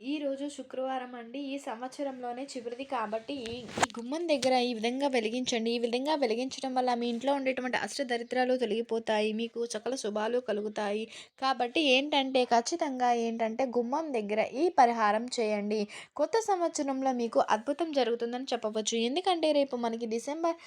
ఈరోజు శుక్రవారం అండి. ఈ సంవత్సరంలోనే చివరిది కాబట్టి ఈ గుమ్మం దగ్గర ఈ విధంగా వెలిగించండి. ఈ విధంగా వెలిగించడం వల్ల మీ ఇంట్లో ఉండేటువంటి అష్టదరిద్రాలు తొలగిపోతాయి. మీకు సకల శుభాలు కలుగుతాయి. కాబట్టి ఏంటంటే ఖచ్చితంగా ఏంటంటే గుమ్మం దగ్గర ఈ పరిహారం చేయండి. కొత్త సంవత్సరంలో మీకు అద్భుతం జరుగుతుందని చెప్పవచ్చు. ఎందుకంటే రేపు మనకి డిసెంబర్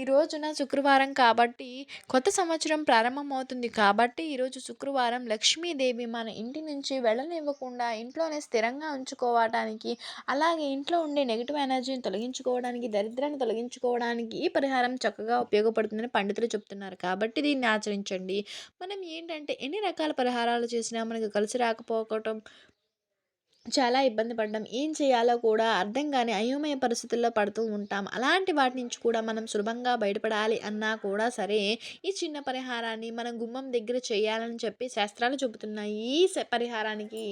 ఈ రోజున శుక్రవారం కాబట్టి కొత్త సంవత్సరం ప్రారంభమవుతుంది. కాబట్టి ఈరోజు శుక్రవారం లక్ష్మీదేవి మన ఇంటి నుంచి వెళ్ళనివ్వ ఉండకుండా ఇంట్లోనే స్థిరంగా ఉంచుకోవటానికి అలాగే ఇంట్లో ఉండే నెగిటివ్ ఎనర్జీని తొలగించుకోవడానికి దరిద్రాన్ని తొలగించుకోవడానికి ఈ పరిహారం చక్కగా ఉపయోగపడుతుందని పండితులు చెప్తున్నారు. కాబట్టి దీన్ని ఆచరించండి. మనం ఏంటంటే ఎన్ని రకాల పరిహారాలు చేసినా మనకు కలిసి రాకపోవటం చాలా ఇబ్బంది పడ్డాం. ఏం చేయాలో కూడా అర్థం కాని అయోమయ పరిస్థితుల్లో పడుతూ ఉంటాం. అలాంటి వాటి నుంచి కూడా మనం సులభంగా బయటపడాలి అన్నా కూడా సరే ఈ చిన్న పరిహారాన్ని మనం గుమ్మం దగ్గర చేయాలని చెప్పి శాస్త్రాలు చెబుతున్నాయి. ఈ పరిహారానికి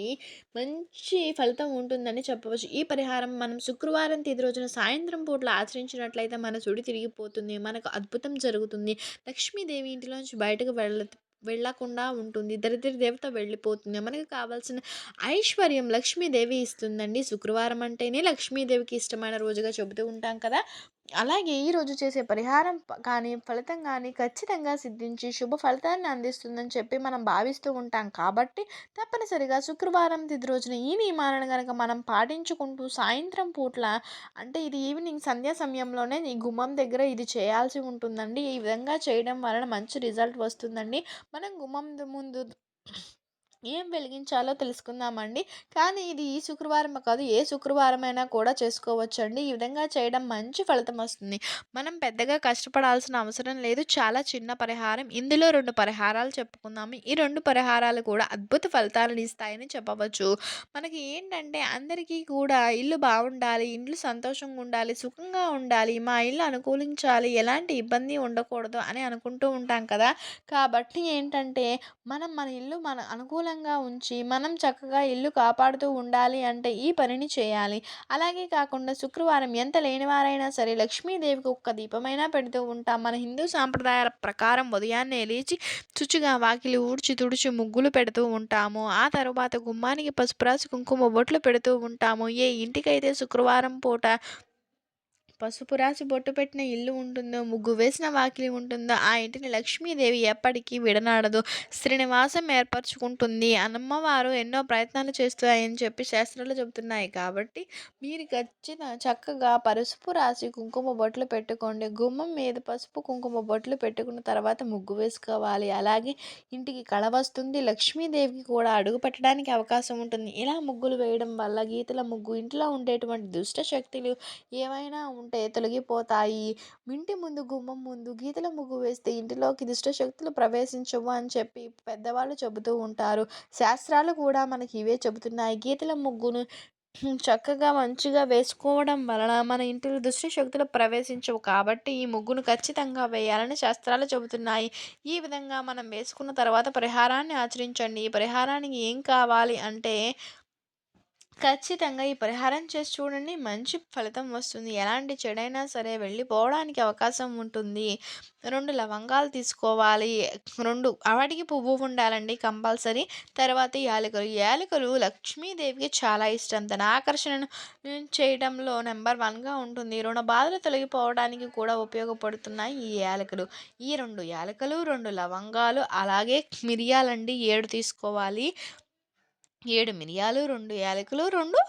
మంచి ఫలితం ఉంటుందని చెప్పవచ్చు. ఈ పరిహారం మనం శుక్రవారం తేదీ రోజున సాయంత్రం పూట్ల ఆచరించినట్లయితే మన సుడి తిరిగిపోతుంది. మనకు అద్భుతం జరుగుతుంది. లక్ష్మీదేవి ఇంటిలోంచి బయటకు వెళ్ళ వెళ్ళకుండా ఉంటుంది. దరిద్ర దేవత వెళ్ళిపోతుంది. మనకు కావాల్సిన ఐశ్వర్యం లక్ష్మీదేవి ఇస్తుందండి. శుక్రవారం అంటేనే లక్ష్మీదేవికి ఇష్టమైన రోజుగా చెబుతూ ఉంటాం కదా! అలాగే ఈరోజు చేసే పరిహారం కానీ ఫలితం కానీ ఖచ్చితంగా సిద్ధించి శుభ ఫలితాన్ని అందిస్తుందని చెప్పి మనం భావిస్తూ ఉంటాం. కాబట్టి తప్పనిసరిగా శుక్రవారం తిది రోజున ఈ నియమాలను కనుక మనం పాటించుకుంటూ సాయంత్రం పూట్ల అంటే ఇది ఈవినింగ్ సంధ్యా సమయంలోనే ఈ గుమ్మం దగ్గర ఇది చేయాల్సి ఉంటుందండి. ఈ విధంగా చేయడం వలన మంచి రిజల్ట్ వస్తుందండి. మనం గుమ్మం ముందు ఏం వెలిగించాలో తెలుసుకుందామండి. కానీ ఇది ఈ శుక్రవారం కాదు ఏ శుక్రవారమైనా కూడా చేసుకోవచ్చండి. ఈ విధంగా చేయడం మంచి ఫలితం వస్తుంది. మనం పెద్దగా కష్టపడాల్సిన అవసరం లేదు. చాలా చిన్న పరిహారం. ఇందులో రెండు పరిహారాలు చెప్పుకుందాము. ఈ రెండు పరిహారాలు కూడా అద్భుత ఫలితాలను ఇస్తాయని చెప్పవచ్చు. మనకి ఏంటంటే అందరికీ కూడా ఇల్లు బాగుండాలి ఇండ్లు సంతోషంగా ఉండాలి సుఖంగా ఉండాలి మా ఇల్లు అనుకూలించాలి ఎలాంటి ఇబ్బంది ఉండకూడదు అని అనుకుంటూ ఉంటాం కదా. కాబట్టి ఏంటంటే మనం మన ఇల్లు మన అనుకూలంగా శుభ్రంగా ఉంచి మనం చక్కగా ఇల్లు కాపాడుతూ ఉండాలి అంటే ఈ పనిని చేయాలి. అలాగే కాకుండా శుక్రవారం ఎంత లేనివారైనా సరే లక్ష్మీదేవికి ఒక్క దీపమైనా పెడుతూ ఉంటాం. మన హిందూ సాంప్రదాయాల ప్రకారం ఉదయాన్నే లేచి చుచుగా వాకిలి ఊడ్చి తుడిచి ముగ్గులు పెడుతూ ఉంటాము. ఆ తర్వాత గుమ్మానికి పసుపు రాసి కుంకుమ బొట్లు పెడుతూ ఉంటాము. ఏ ఇంటికైతే శుక్రవారం పూట పసుపు రాసి బొట్టు పెట్టిన ఇల్లు ఉంటుందో ముగ్గు వేసిన వాకిలి ఉంటుందో ఆ ఇంటిని లక్ష్మీదేవి ఎప్పటికీ విడనాడదు. శ్రీనివాసం ఏర్పరచుకుంటుంది. అమ్మవారు ఎన్నో ప్రయత్నాలు చేస్తాయని చెప్పి శాస్త్రాలు చెబుతున్నాయి కాబట్టి మీరు ఖచ్చితంగా చక్కగా పసుపు రాసి కుంకుమ బొట్లు పెట్టుకోండి. గుమ్మం మీద పసుపు కుంకుమ బొట్లు పెట్టుకున్న తర్వాత ముగ్గు వేసుకోవాలి. అలాగే ఇంటికి కళ వస్తుంది. లక్ష్మీదేవికి కూడా అడుగు పెట్టడానికి అవకాశం ఉంటుంది. ఇలా ముగ్గులు వేయడం వల్ల గీతల ముగ్గు ఇంట్లో ఉండేటువంటి దుష్ట శక్తులు ఏవైనా ఉంటే తొలగిపోతాయి. ఇంటి ముందు గుమ్మం ముందు గీతల ముగ్గు వేస్తే ఇంటిలోకి దుష్టశక్తులు ప్రవేశించవు అని చెప్పి పెద్దవాళ్ళు చెబుతూ ఉంటారు. శాస్త్రాలు కూడా మనకి ఇవే చెబుతున్నాయి. గీతల ముగ్గును చక్కగా మంచిగా వేసుకోవడం వలన మన ఇంటిలో దుష్ట శక్తులు ప్రవేశించవు కాబట్టి ఈ ముగ్గును ఖచ్చితంగా వేయాలని శాస్త్రాలు చెబుతున్నాయి. ఈ విధంగా మనం వేసుకున్న తర్వాత పరిహారాన్ని ఆచరించండి. ఈ పరిహారానికి ఏం కావాలి అంటే ఖచ్చితంగా ఈ పరిహారం చేసి చూడండి మంచి ఫలితం వస్తుంది. ఎలాంటి చెడైనా సరే వెళ్ళిపోవడానికి అవకాశం ఉంటుంది. రెండు లవంగాలు తీసుకోవాలి. రెండు వాటికి పువ్వు ఉండాలండి కంపల్సరీ. తర్వాత యాలకులు. యాలకులు లక్ష్మీదేవికి చాలా ఇష్టం. తన ఆకర్షణను చేయడంలో నెంబర్ వన్గా ఉంటుంది. రుణ బాధలు తొలగిపోవడానికి కూడా ఉపయోగపడుతున్నాయి ఈ యాలకులు. ఈ రెండు యాలకులు రెండు లవంగాలు అలాగే మిరియాలండి ఏడు తీసుకోవాలి. ఏడు మిరియాలు రెండు యాలకులు రెండు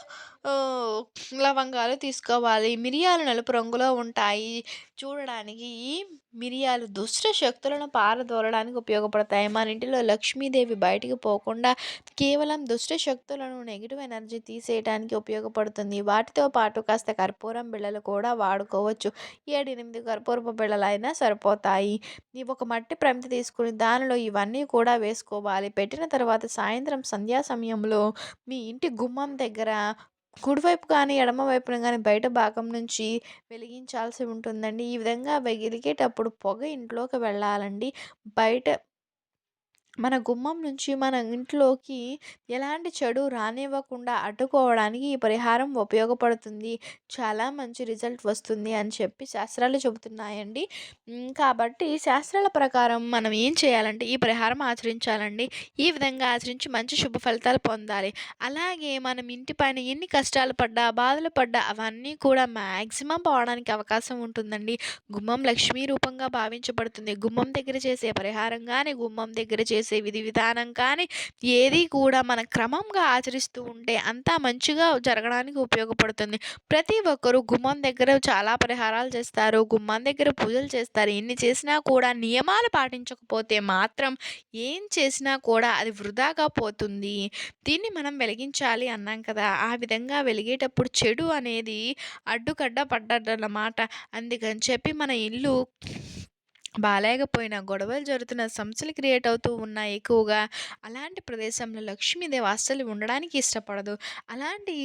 లవంగాలు తీసుకోవాలి. మిరియాలు నలుపు రంగులో ఉంటాయి. చూడడానికి ఈ మిరియాలు దుష్ట శక్తులను పారదోలడానికి ఉపయోగపడతాయి. మన ఇంటిలో లక్ష్మీదేవి బయటికి పోకుండా కేవలం దుష్ట శక్తులను నెగిటివ్ ఎనర్జీ తీసేయడానికి ఉపయోగపడుతుంది. వాటితో పాటు కాస్త కర్పూరం బిళ్ళలు కూడా వాడుకోవచ్చు. ఏడు ఎనిమిది కర్పూరపు బిళ్ళలు అయినా సరిపోతాయి. ఇవి ఒక మట్టి ప్రమిత తీసుకుని దానిలో ఇవన్నీ కూడా వేసుకోవాలి. పెట్టిన తర్వాత సాయంత్రం సంధ్యా సమయంలో మీ ఇంటి గుమ్మం దగ్గర కుడివైపు కానీ ఎడమ వైపున కానీ బయట భాగం నుంచి వెలిగించాల్సి ఉంటుందండి. ఈ విధంగా వెలిగేటప్పుడు పొగ ఇంట్లోకి వెళ్ళాలండి. బయట మన గుమ్మం నుంచి మన ఇంట్లోకి ఎలాంటి చెడు రానివ్వకుండా అడ్డుకోవడానికి ఈ పరిహారం ఉపయోగపడుతుంది. చాలా మంచి రిజల్ట్ వస్తుంది అని చెప్పి శాస్త్రాలు చెబుతున్నాయండి. కాబట్టి శాస్త్రాల ప్రకారం మనం ఏం చేయాలంటే ఈ పరిహారం ఆచరించాలండి. ఈ విధంగా ఆచరించి మంచి శుభ ఫలితాలు పొందాలి. అలాగే మనం ఇంటి పైన ఎన్ని కష్టాలు పడ్డా బాధలు పడ్డా అవన్నీ కూడా మ్యాక్సిమం పోవడానికి అవకాశం ఉంటుందండి. గుమ్మం లక్ష్మీ రూపంగా భావించబడుతుంది. గుమ్మం దగ్గర చేసే పరిహారంగానే గుమ్మం దగ్గర చేసే చేసే విధి విధానం కానీ ఏది కూడా మన క్రమంగా ఆచరిస్తూ ఉంటే అంతా మంచిగా జరగడానికి ఉపయోగపడుతుంది. ప్రతి ఒక్కరు గుమ్మం దగ్గర చాలా పరిహారాలు చేస్తారు. గుమ్మం దగ్గర పూజలు చేస్తారు. ఎన్ని చేసినా కూడా నియమాలు పాటించకపోతే మాత్రం ఏం చేసినా కూడా అది వృధాగా పోతుంది. దీన్ని మనం వెలిగించాలి అన్నాం కదా! ఆ విధంగా వెలిగేటప్పుడు చెడు అనేది అడ్డుకడ్డ పడ్డదన్నమాట. అందుకని చెప్పి మన ఇల్లు బాలేకపోయినా గొడవలు జరుగుతున్న సమస్యలు క్రియేట్ అవుతూ ఉన్నాయి ఎక్కువగా అలాంటి ప్రదేశంలో లక్ష్మీదేవి అస్సలు ఉండడానికి ఇష్టపడదు. అలాంటి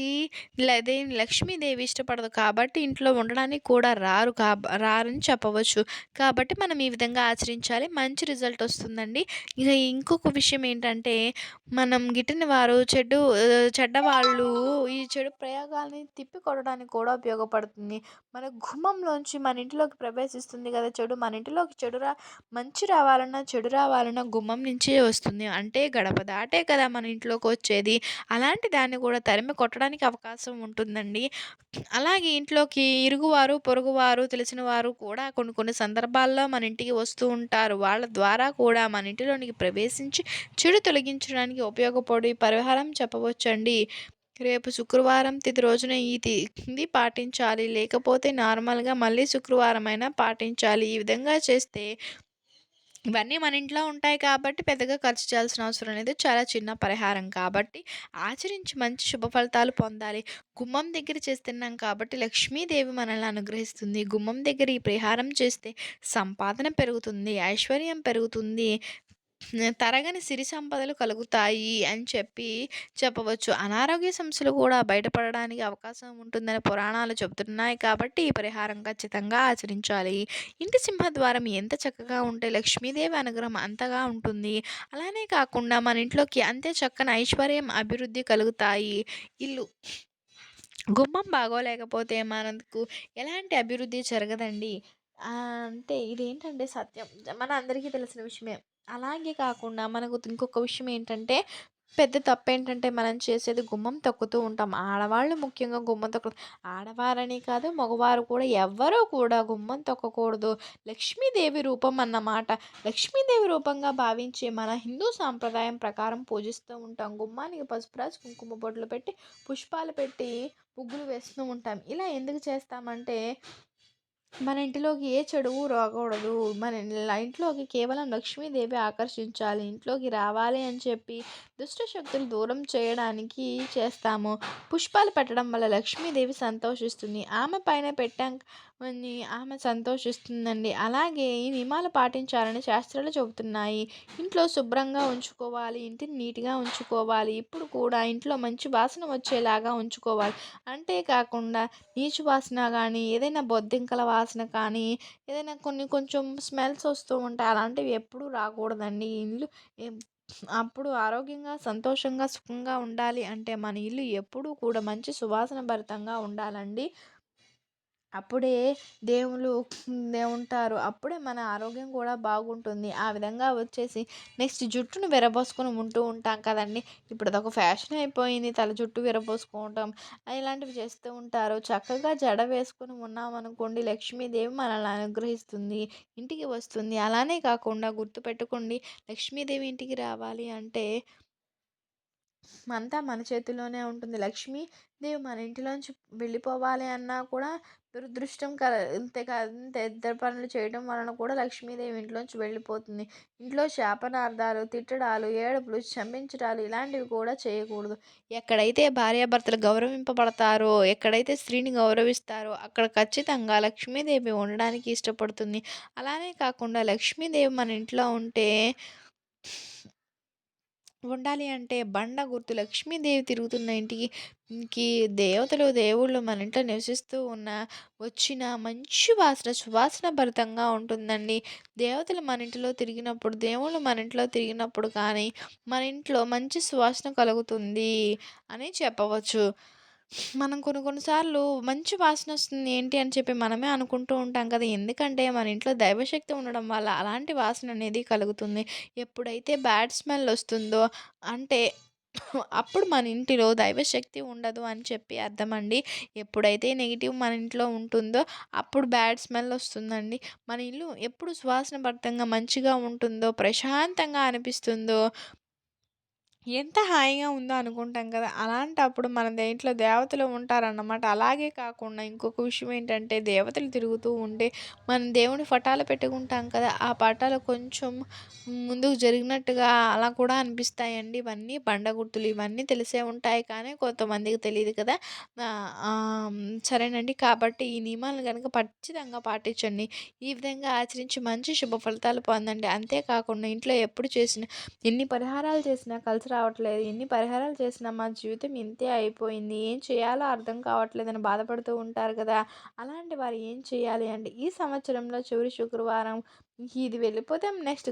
దేని లక్ష్మీదేవి ఇష్టపడదు కాబట్టి ఇంట్లో ఉండడానికి కూడా రారు కా రారని చెప్పవచ్చు. కాబట్టి మనం ఈ విధంగా ఆచరించాలి. మంచి రిజల్ట్ వస్తుందండి. ఇక ఇంకొక విషయం ఏంటంటే మనం గిట్టిన వారు చెడు చెడ్డవాళ్ళు ఈ చెడు ప్రయోగాల్ని తిప్పి కొట్టడానికి కూడా ఉపయోగపడుతుంది. మన గుమ్మంలోంచి మన ఇంట్లోకి ప్రవేశిస్తుంది కదా చెడు మన ఇంటిలోకి చెడు రా మంచి రావాలన్నా చెడు రావాలన్నా గుమ్మం నుంచే వస్తుంది. అంటే గడప దాటే కదా మన ఇంట్లోకి వచ్చేది. అలాంటి దాన్ని కూడా తరిమి కొట్టడానికి అవకాశం ఉంటుందండి. అలాగే ఇంట్లోకి ఇరుగువారు పొరుగువారు తెలిసిన వారు కూడా కొన్ని కొన్ని సందర్భాల్లో మన ఇంటికి వస్తూ ఉంటారు. వాళ్ళ ద్వారా కూడా మన ఇంటిలోనికి ప్రవేశించి చెడు తొలగించడానికి ఉపయోగపడి పరిహారం చెప్పవచ్చండి. రేపు శుక్రవారం తిది రోజున ఈ తిది పాటించాలి. లేకపోతే నార్మల్గా మళ్ళీ శుక్రవారం అయినా పాటించాలి. ఈ విధంగా చేస్తే ఇవన్నీ మన ఇంట్లో ఉంటాయి కాబట్టి పెద్దగా ఖర్చు చేయాల్సిన అవసరం లేదు. చాలా చిన్న పరిహారం కాబట్టి ఆచరించి మంచి శుభ ఫలితాలు పొందాలి. గుమ్మం దగ్గర చేస్తున్నాం కాబట్టి లక్ష్మీదేవి మనల్ని అనుగ్రహిస్తుంది. గుమ్మం దగ్గర ఈ పరిహారం చేస్తే సంపాదన పెరుగుతుంది ఐశ్వర్యం పెరుగుతుంది తరగని సిరి సంపదలు కలుగుతాయి అని చెప్పి చెప్పవచ్చు. అనారోగ్య సమస్యలు కూడా బయటపడడానికి అవకాశం ఉంటుందని పురాణాలు చెబుతున్నాయి కాబట్టి ఈ పరిహారం ఖచ్చితంగా ఆచరించాలి. ఇంటి సింహద్వారం ఎంత చక్కగా ఉంటే లక్ష్మీదేవి అనుగ్రహం అంతగా ఉంటుంది. అలానే కాకుండా మన ఇంట్లోకి అంతే చక్కని ఐశ్వర్యం అభివృద్ధి కలుగుతాయి. ఇల్లు గుమ్మం బాగోలేకపోతే మనకు ఎలాంటి అభివృద్ధి జరగదండి. అంటే ఇదేంటంటే సత్యం? మన అందరికీ తెలిసిన విషయమే. అలాగే కాకుండా మనకు ఇంకొక విషయం ఏంటంటే పెద్ద తప్పేంటంటే మనం చేసేది గుమ్మం తొక్కుతూ ఉంటాం. ఆడవాళ్ళు ముఖ్యంగా గుమ్మం తొక్క ఆడవారని కాదు మగవారు కూడా ఎవ్వరూ కూడా గుమ్మం తొక్కకూడదు. లక్ష్మీదేవి రూపం అన్నమాట. లక్ష్మీదేవి రూపంగా భావించి మన హిందూ సాంప్రదాయం ప్రకారం పూజిస్తూ ఉంటాం. గుమ్మానికి పసుపు రాసి కుంకుమ బొట్లు పెట్టి పుష్పాలు పెట్టి ముగ్గులు వేస్తూ ఉంటాం. ఇలా ఎందుకు చేస్తామంటే మన ఇంటిలోకి ఏ చెడువు రాకూడదు. మన ఇంట్లోకి కేవలం లక్ష్మీదేవి ఆకర్షించాలి. ఇంట్లోకి రావాలి అని చెప్పి దుష్టశక్తులు దూరం చేయడానికి చేస్తాము. పుష్పాలు పెట్టడం వల్ల లక్ష్మీదేవి సంతోషిస్తుంది. ఆమె పైన పెట్టాం అని ఆమె సంతోషిస్తుందండి. అలాగే ఈ నియమాలు పాటించాలని శాస్త్రాలు చెబుతున్నాయి. ఇంట్లో శుభ్రంగా ఉంచుకోవాలి ఇంటిని నీట్గా ఉంచుకోవాలి ఇప్పుడు కూడా ఇంట్లో మంచి వాసన వచ్చేలాగా ఉంచుకోవాలి. అంతేకాకుండా నీచు వాసన కానీ ఏదైనా బొద్దింకల వాసన కానీ ఏదైనా కొన్ని కొంచెం స్మెల్స్ వస్తూ ఉంటాయి. అలాంటివి ఎప్పుడూ రాకూడదండి. ఇల్లు అప్పుడు ఆరోగ్యంగా సంతోషంగా సుఖంగా ఉండాలి అంటే మన ఇల్లు ఎప్పుడూ కూడా మంచి సువాసన భరితంగా ఉండాలండి. అప్పుడే దేవుళ్ళు ఉంటారు. అప్పుడే మన ఆరోగ్యం కూడా బాగుంటుంది. ఆ విధంగా వచ్చేసి నెక్స్ట్ జుట్టును విరబోసుకొని ఉంటూ ఉంటాం కదండి. ఇప్పుడు అదొక ఫ్యాషన్ అయిపోయింది. తల జుట్టు విరబోసుకుంటాం ఇలాంటివి చేస్తూ ఉంటారు. చక్కగా జడ వేసుకొని ఉన్నామనుకోండి లక్ష్మీదేవి మనల్ని అనుగ్రహిస్తుంది ఇంటికి వస్తుంది. అలానే కాకుండా గుర్తుపెట్టుకోండి లక్ష్మీదేవి ఇంటికి రావాలి అంటే అంతా మన చేతిలోనే ఉంటుంది. లక్ష్మీ దేవి మన ఇంటిలోంచి వెళ్ళిపోవాలి అన్నా కూడా దురదృష్టం క అంతే కాదు ఇద్దరు పనులు చేయడం వలన కూడా లక్ష్మీదేవి ఇంట్లోంచి వెళ్ళిపోతుంది. ఇంట్లో శాపనార్థాలు తిట్టడాలు ఏడుపులు క్షమించడాలు ఇలాంటివి కూడా చేయకూడదు. ఎక్కడైతే భార్యాభర్తలు గౌరవింపబడతారో ఎక్కడైతే స్త్రీని గౌరవిస్తారో అక్కడ ఖచ్చితంగా లక్ష్మీదేవి ఉండడానికి ఇష్టపడుతుంది. అలానే కాకుండా లక్ష్మీదేవి మన ఇంట్లో ఉంటే ఉండాలి అంటే బండ గుర్తు లక్ష్మీదేవి తిరుగుతున్న ఇంటికి దేవతలు దేవుళ్ళు మన ఇంట్లో నివసిస్తూ ఉన్న వచ్చిన మంచి వాసన సువాసన భరితంగా ఉంటుందండి. దేవతలు మన ఇంటిలో తిరిగినప్పుడు దేవుళ్ళు మన ఇంట్లో తిరిగినప్పుడు కానీ మన ఇంట్లో మంచి సువాసన కలుగుతుంది అని చెప్పవచ్చు. మనం కొన్ని కొన్ని సార్లు మంచి వాసన వస్తుంది ఏంటి అని చెప్పి మనమే అనుకుంటూ ఉంటాం కదా. ఎందుకంటే మన ఇంట్లో దైవశక్తి ఉండడం వల్ల అలాంటి వాసన అనేది కలుగుతుంది. ఎప్పుడైతే బ్యాడ్ స్మెల్ వస్తుందో అంటే అప్పుడు మన ఇంటిలో దైవశక్తి ఉండదు అని చెప్పి అర్థమండి ఎప్పుడైతే నెగిటివ్ మన ఇంట్లో ఉంటుందో అప్పుడు బ్యాడ్ స్మెల్ వస్తుందండి. మన ఇల్లు ఎప్పుడు సువాసన భరితంగా మంచిగా ఉంటుందో ప్రశాంతంగా అనిపిస్తుందో ఎంత హాయిగా ఉందో అనుకుంటాం కదా! అలాంటప్పుడు మన దేంట్లో దేవతలు ఉంటారన్నమాట. అలాగే కాకుండా ఇంకొక విషయం ఏంటంటే దేవతలు తిరుగుతూ ఉంటే మనం దేవుని పటాలు పెట్టుకుంటాం కదా! ఆ పటాలు కొంచెం ముందుకు జరిగినట్టుగా అలా కూడా అనిపిస్తాయండి. ఇవన్నీ బండ గుర్తులు ఇవన్నీ తెలిసే ఉంటాయి కానీ కొంతమందికి తెలియదు కదా! సరేనండి. కాబట్టి ఈ నియమాలను కనుక ఖచ్చితంగా పాటించండి. ఈ విధంగా ఆచరించి మంచి శుభ ఫలితాలు పొందండి. అంతేకాకుండా ఇంట్లో ఎప్పుడు చేసిన ఎన్ని పరిహారాలు చేసినా కలిసి రావట్లేదు. ఎన్ని పరిహారాలు చేసినా మా జీవితం ఇంతే అయిపోయింది. ఏం చేయాలో అర్థం కావట్లేదని బాధపడుతూ ఉంటారు కదా. అలాంటి వారు ఏం చేయాలి అంటే ఈ సంవత్సరంలో చివరి శుక్రవారం ఇది వెళ్ళిపోతే నెక్స్ట్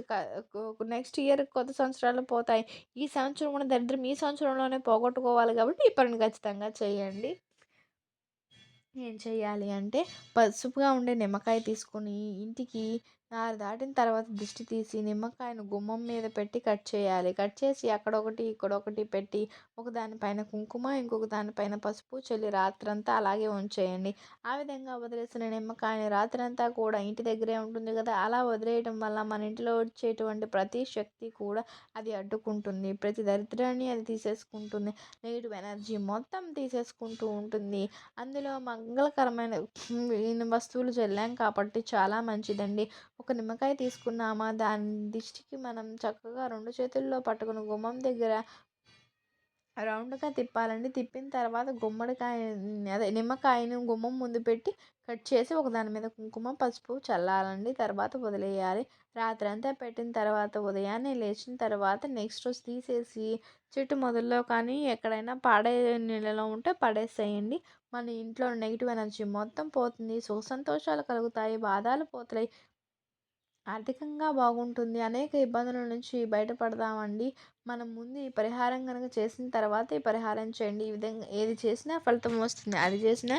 నెక్స్ట్ ఇయర్ కొత్త సంవత్సరాలు పోతాయి. ఈ సంవత్సరం కూడా దరిద్రం. ఈ సంవత్సరంలోనే పోగొట్టుకోవాలి కాబట్టి ఈ పనిని ఖచ్చితంగా చేయండి. ఏం చేయాలి అంటే పసుపుగా ఉండే నిమ్మకాయ తీసుకొని ఇంటికి నారు దాటిన తర్వాత దిష్టి తీసి నిమ్మకాయను గుమ్మం మీద పెట్టి కట్ చేయాలి. కట్ చేసి అక్కడొకటి ఇక్కడొకటి పెట్టి ఒక దానిపైన కుంకుమ ఇంకొక దానిపైన పసుపు చల్లి రాత్రంతా అలాగే ఉంచేయండి. ఆ విధంగా వదిలేసిన నిమ్మకాయని రాత్రంతా కూడా ఇంటి దగ్గరే ఉంటుంది కదా అలా వదిలేయడం వల్ల మన ఇంటిలో వచ్చేటువంటి ప్రతి శక్తి కూడా అది అడ్డుకుంటుంది. ప్రతి దరిద్రాన్ని అది తీసేసుకుంటుంది. నెగిటివ్ ఎనర్జీ మొత్తం తీసేసుకుంటూ ఉంటుంది. అందులో మంగళకరమైన వస్తువులు చల్లాం కాబట్టి చాలా మంచిదండి. ఒక నిమ్మకాయ తీసుకున్నామా? దాని దిష్టికి మనం చక్కగా రెండు చేతుల్లో పట్టుకుని గుమ్మం దగ్గర రౌండ్గా తిప్పాలండి. తిప్పిన తర్వాత గుమ్మడికాయ అదే నిమ్మకాయను గుమ్మం ముందు పెట్టి కట్ చేసి ఒక దాని మీద కుంకుమ పసుపు చల్లాలండి. తర్వాత వదిలేయాలి. రాత్రి అంతా పెట్టిన తర్వాత ఉదయాన్నే లేచిన తర్వాత నెక్స్ట్ రోజు తీసేసి చెట్టు మొదల్లో కానీ ఎక్కడైనా పాడే నీళ్ళలో ఉంటే పడేసేయండి. మన ఇంట్లో నెగిటివ్ ఎనర్జీ మొత్తం పోతుంది. సుఖ సంతోషాలు కలుగుతాయి. బాధలు పోతాయి. ఆర్థికంగా బాగుంటుంది అనేక ఇబ్బందుల నుంచి బయటపడదామండి మనం ముందు ఈ పరిహారం కనుక చేసిన తర్వాత ఈ పరిహారం చేయండి. ఈ విధంగా ఏది చేసినా ఫలితం వస్తుంది. అది చేసినా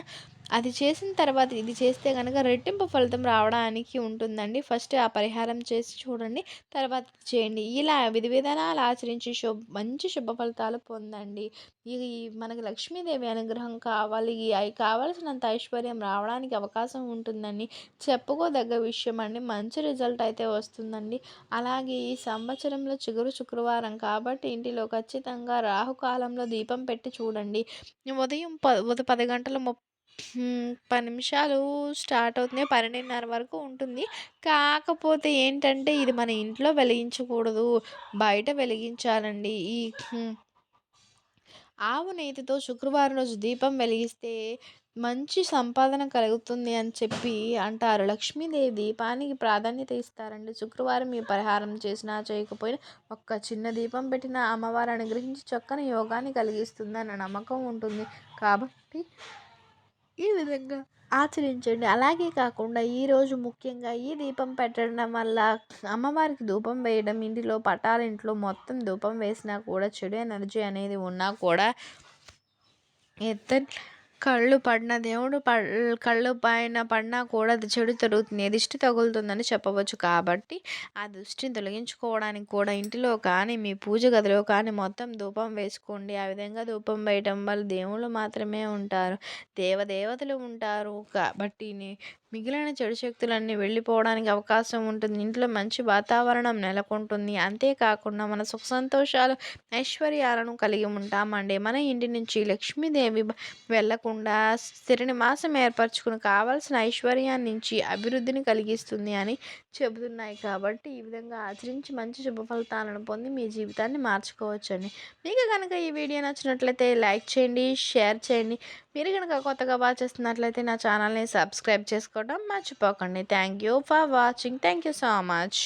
అది చేసిన తర్వాత ఇది చేస్తే కనుక రెట్టింపు ఫలితం రావడానికి ఉంటుందండి. ఫస్ట్ ఆ పరిహారం చేసి చూడండి. తర్వాత చేయండి. ఇలా విధి విధానాలు ఆచరించి శుభ మంచి శుభ ఫలితాలు పొందండి. ఇది మనకి లక్ష్మీదేవి అనుగ్రహం కావాలి. అవి కావలసినంత ఐశ్వర్యం రావడానికి అవకాశం ఉంటుందండి. చెప్పుకోదగ్గ విషయం అండి. మంచి రిజల్ట్ అయితే వస్తుందండి. అలాగే ఈ సంవత్సరంలో చిగురు శుక్రవారం కా కాబట్టి ఇంటిలో ఖచ్చితంగా రాహుకాలంలో దీపం పెట్టి చూడండి. ఉదయం ప పది గంటల ముప్పై పది నిమిషాలు స్టార్ట్ అవుతుంది. పన్నెండున్నర వరకు ఉంటుంది. కాకపోతే ఏంటంటే ఇది మన ఇంట్లో వెలిగించకూడదు. బయట వెలిగించాలండి. ఈ ఆవు నేతితో శుక్రవారం రోజు దీపం వెలిగిస్తే మంచి సంపాదన కలుగుతుంది అని చెప్పి అంటారు. లక్ష్మీదేవి దీపానికి ప్రాధాన్యత ఇస్తారండి. శుక్రవారం మీ పరిహారం చేసినా చేయకపోయినా ఒక్క చిన్న దీపం పెట్టిన అమ్మవారు అనుగ్రహించి చక్కని యోగాన్ని అన్న నమ్మకం ఉంటుంది. కాబట్టి ఈ విధంగా ఆచరించండి. అలాగే కాకుండా ఈరోజు ముఖ్యంగా ఈ దీపం పెట్టడం వల్ల అమ్మవారికి ధూపం వేయడం ఇంటిలో పటాలింట్లో మొత్తం ధూపం వేసినా కూడా చెడు ఎనర్జీ అనేది ఉన్నా కూడా ఎత్త కళ్ళు పడిన దేవుడు కళ్ళు పైన పడినా కూడా అది చెడు జరుగుతుంది దిష్టి తగులుతుందని చెప్పవచ్చు. కాబట్టి ఆ దృష్టిని తొలగించుకోవడానికి కూడా ఇంటిలో కానీ మీ పూజ గదిలో కానీ మొత్తం ధూపం వేసుకోండి. ఆ విధంగా ధూపం వేయటం వల్ల దేవుళ్ళు మాత్రమే ఉంటారు. దేవదేవతలు ఉంటారు. కాబట్టి మిగిలిన చెడు శక్తులన్నీ వెళ్ళిపోవడానికి అవకాశం ఉంటుంది. ఇంట్లో మంచి వాతావరణం నెలకొంటుంది. అంతేకాకుండా మన సుఖ సంతోషాలు ఐశ్వర్యాలను కలిగి ఉంటామండి. మన ఇంటి నుంచి లక్ష్మీదేవి వెళ్ళకుండా స్థిరని మాసం ఏర్పరచుకుని కావాల్సిన ఐశ్వర్యాన్ని నుంచి అభివృద్ధిని కలిగిస్తుంది అని చెబుతున్నాయి. కాబట్టి ఈ విధంగా ఆచరించి మంచి శుభ ఫలితాలను పొంది మీ జీవితాన్ని మార్చుకోవచ్చండి. మీకు కనుక ఈ వీడియో నచ్చినట్లయితే లైక్ చేయండి షేర్ చేయండి. మీరు కనుక కొత్తగా వాచ్ చేస్తున్నట్లయితే నా ఛానల్ని సబ్స్క్రైబ్ చేసుకోండి. చేసుకోవడం మర్చిపోకండి. Thank you for watching thank you so much